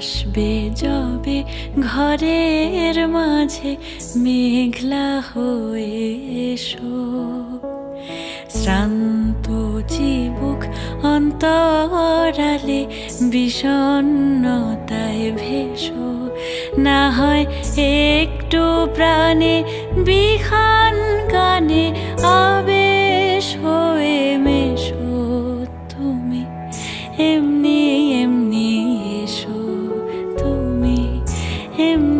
আসবে যবে ঘরের মাঝে মেঘলা হয়ে এসো। শ্রান্ত অন্তরালে বিষণ্ণতায় ভেসো না হয় একটু প্রাণে বিহান গানে আবেশ হয়ে মেশো। তুমি এমনি এমনি এসো, তুমি এমনি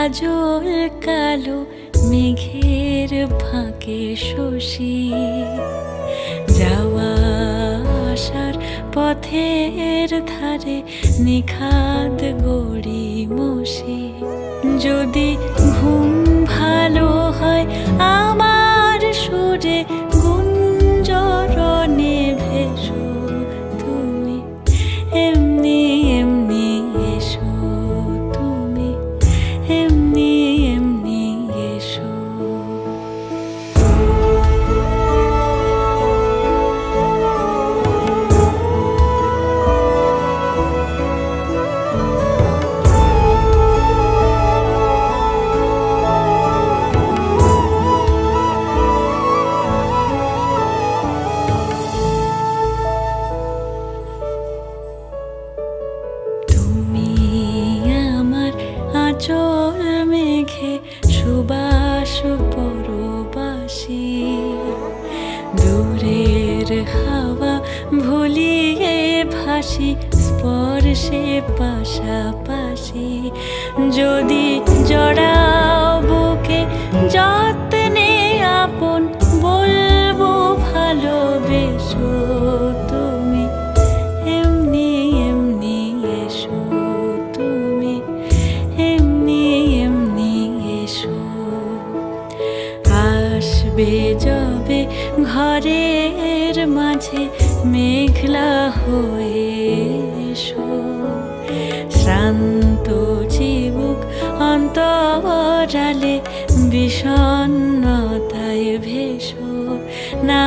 কাজল কালো মেঘের ফাঁকে শশী। যাওয়া আসার পথের ধারে নিখাদ গড়ি মশি যদি আঁচল মেঘে সুবাস পরবাসী। দূরের হাওয়া ভুলিয়ে ভাসি স্পর্শে পাশাপাশি। যদি জড়াও বুকে যত্নে আসবে যবে ঘরের মাঝে মেঘলা হয়ে শ্রান্ত চিবুক অন্তরালে বিষণ্ণতায় ভেষ না